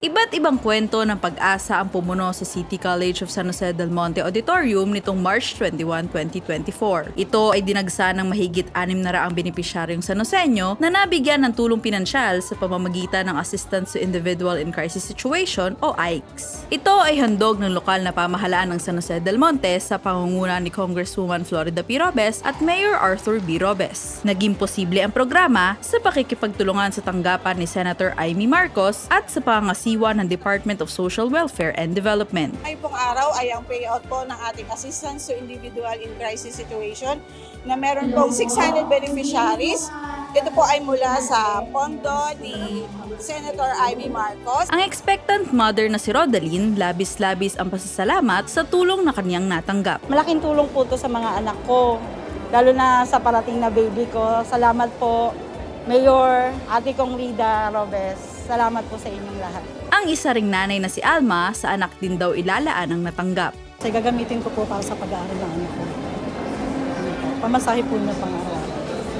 Iba't ibang kwento ng pag-asa ang pumuno sa City College of San Jose del Monte Auditorium nitong March 21, 2024. Ito ay dinagsa ng mahigit 6 na raang benepisyaryong San Joseño na nabigyan ng tulong pinansyal sa pamamagitan ng Assistance to Individual in Crisis Situation o AICS. Ito ay handog ng lokal na pamahalaan ng San Jose del Monte sa pangunguna ni Congresswoman Florida P. Robes at Mayor Arthur B. Robes. Naging posible ang programa sa pakikipagtulungan sa tanggapan ni Senator Amy Marcos at sa pangasiwa ng Department of Social Welfare and Development. Ay pong araw ay ang payout po ng ating assistance to individual in crisis situation na meron pong 600 beneficiaries. Ito po ay mula sa pondo ni Senator Amy Marcos. Ang expectant mother na si Rodaline, labis-labis ang pasasalamat sa tulong na kanyang natanggap. Malaking tulong po to sa mga anak ko, lalo na sa parating na baby ko. Salamat po, Mayor, ate kong Rida Robes. Salamat po sa inyong lahat. Ang isa ring nanay na si Alma, sa anak din daw ilalaan ang natanggap. Kasi gagamitin ko po para sa pag-aaral ng anak ko. Po, Pamasahe po niya pang araw.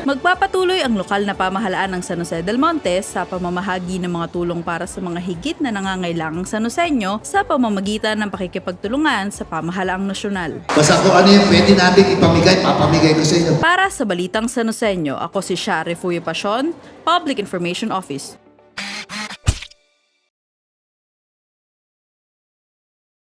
Magpapatuloy ang lokal na pamahalaan ng San Jose del Monte sa pamamahagi ng mga tulong para sa mga higit na nangangailangang San Joseño sa pamamagitan ng pakikipagtulungan sa pamahalaang nasyonal. Basta kung ano yung pwede namin ipamigay, papamigay ko sa inyo. Para sa Balitang San Joseño, ako si Shari Fuyo Pasion, Public Information Office.